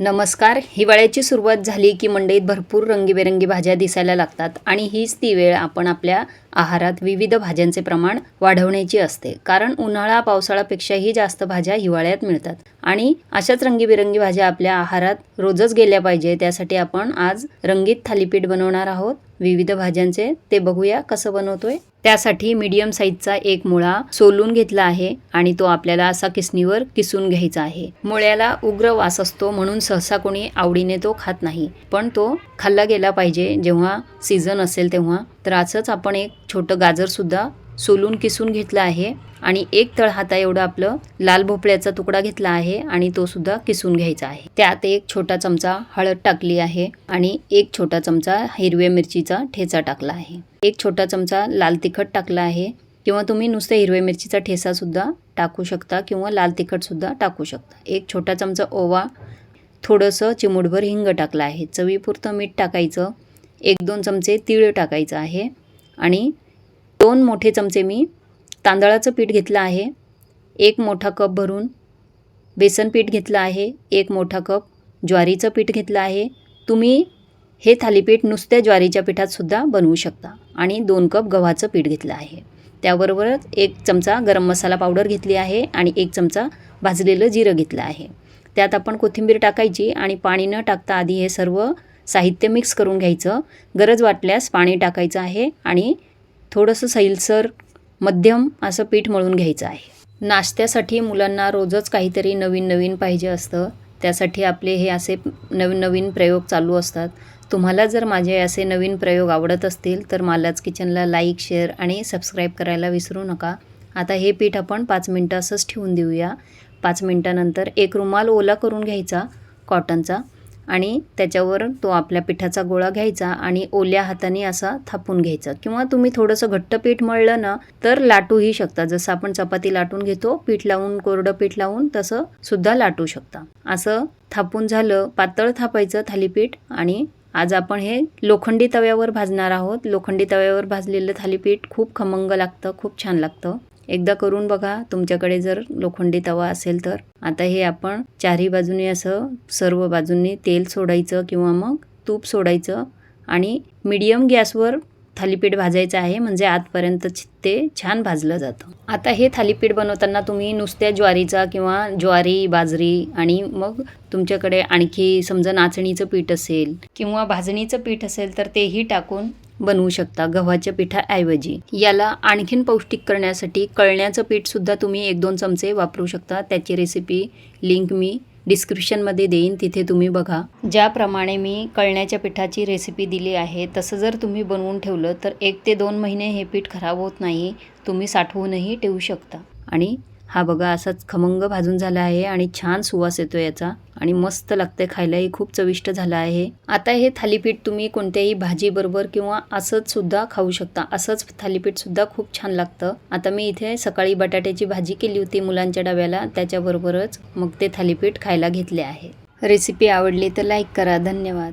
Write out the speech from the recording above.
नमस्कार. हिवाळ्याची सुरुवात झाली की मंडईत भरपूर रंगीबेरंगी भाज्या दिसायला लागतात आणि हीच ती वेळ आपण आपल्या आहारात विविध भाज्यांचे प्रमाण वाढवण्याची असते. कारण उन्हाळा पावसाळ्यापेक्षाही जास्त भाज्या हिवाळ्यात मिळतात. आणि अशाच रंगीबेरंगी भाज्या आपल्या आहारात रोजच गेल्या पाहिजे त्यासाठी आपण आज रंगीत थालीपीठ बनवणार आहोत. विविध भाज्यांचे ते बघूया कसं बनवतोय. त्यासाठी मीडियम साईजचा एक मुळा सोलून घेतला आहे आणि तो आपल्याला असा किसणीवर किसून घ्यायचा आहे. मुळ्याला उग्र वास असतो म्हणून सहसा कोणी आवडीने तो खात नाही. पण तो खाल्ला गेला पाहिजे जेव्हा सीझन असेल तेव्हा. तर असंच आपण एक छोटं गाजर सुद्धा सोलून किसून घेतलं आहे आणि एक तळ हाता एवढं आपलं लाल भोपळ्याचा तुकडा घेतला आहे आणि तो सुद्धा किसून घ्यायचा आहे. त्यात एक छोटा चमचा हळद टाकली आहे आणि एक छोटा चमचा हिरव्या मिरचीचा ठेचा टाकला आहे. एक छोटा चमचा लाल तिखट टाकला आहे किंवा तुम्ही नुसतं हिरव्या मिरचीचा ठेसा सुद्धा टाकू शकता किंवा लाल तिखट सुद्धा टाकू शकता. एक छोटा चमचा ओवा थोडंसं चिमूटभर हिंग टाकलं आहे. चवीपुरतं मीठ टाकायचं. एक दोन चमचे तीळ टाकायचं आहे आणि दोन मोठे चमचे मी तांदळाचं पीठ घेतलं आहे. एक मोठा कप भरून बेसन पीठ घेतलं आहे. एक मोठा कप ज्वारीचं पीठ घेतलं आहे. तुम्ही हे थालीपीठ नुसत्या ज्वारीच्या पिठातसुद्धा बनवू शकता. आणि दोन कप गव्हाचं पीठ घेतलं आहे. त्याबरोबरच एक चमचा गरम मसाला पावडर घेतली आहे आणि एक चमचा भाजलेलं जिरं घेतलं आहे. त्यात आपण कोथिंबीर टाकायची आणि पाणी न टाकता आधी हे सर्व साहित्य मिक्स करून घ्यायचं. गरज वाटल्यास पाणी टाकायचं आहे आणि थोडंसं सैलसर मध्यम असं पीठ मळून घ्यायचं आहे. नाश्त्यासाठी मुलांना रोजच काहीतरी नवीन नवीन पाहिजे असतं. त्यासाठी आपले हे असे नवीन नवीन प्रयोग चालू असतात. तुम्हाला जर माझे असे नवीन प्रयोग आवडत असतील तर मालाच किचनला लाईक शेअर आणि सबस्क्राईब करायला विसरू नका. आता हे पीठ आपण पाच मिनटं असंच ठेवून देऊया. पाच मिनटानंतर एक रुमाल ओला करून घ्यायचा कॉटनचा. आणि त्याच्यावर तो आपल्या पिठाचा गोळा घ्यायचा आणि ओल्या हाताने असा थापून घ्यायचा. किंवा तुम्ही थोडंसं घट्ट पीठ मळलं ना तर लाटूही शकता. जसं आपण चपाती लाटून घेतो पीठ लावून कोरडं पीठ लावून तसं सुद्धा लाटू शकता. असं थापून झालं पातळ थापायचं थालीपीठ आणि आज आपण हे लोखंडी तव्यावर भाजणार आहोत. लोखंडी तव्यावर भाजलेलं थालीपीठ खूप खमंग लागतं खूप छान लागतं. एकदा करून बघा. तुमच्याकडे जर लोखंडी तवा असेल तर. आता हे आपण चारही बाजूने असं सर्व बाजूंनी तेल सोडायचं किंवा मग तूप सोडायचं आणि मीडियम गॅसवर थालीपीठ भाजायचं आहे. म्हणजे आतपर्यंत ते छान भाजलं जातं. आता हे थालीपीठ बनवताना तुम्ही नुसत्या ज्वारीचा किंवा ज्वारी बाजरी आणि मग तुमच्याकडे आणखी समजा नाचणीचं पीठ असेल किंवा भाजणीचं पीठ असेल तर तेही टाकून बनवू शकता गव्हाच्या पिठाऐवजी. याला आणखीन पौष्टिक करण्यासाठी कळण्याचं पीठसुद्धा तुम्ही एक दोन चमचे वापरू शकता. त्याची रेसिपी लिंक मी डिस्क्रिप्शनमध्ये देईन. तिथे तुम्ही बघा. ज्याप्रमाणे मी कळण्याच्या पिठाची रेसिपी दिली आहे तसं जर तुम्ही बनवून ठेवलं तर एक ते दोन महिने हे पीठ खराब होत नाही. तुम्ही साठवूनही ठेवू शकता. आणि हा बघा असाच खमंग भाजून झाला आहे आणि छान सुवास येतो याचा. आणि मस्त लागते खायलाही. खूप चविष्ट झालं आहे. आता हे थालीपीठ तुम्ही कोणत्याही भाजीबरोबर किंवा असंच सुद्धा खाऊ शकता. असंच थालीपीठ सुद्धा खूप छान लागतं. आता मी इथे सकाळी बटाट्याची भाजी केली होती मुलांच्या डब्याला. त्याच्याबरोबरच मग ते थालीपीठ खायला घेतले आहे. रेसिपी आवडली तर लाईक करा. धन्यवाद.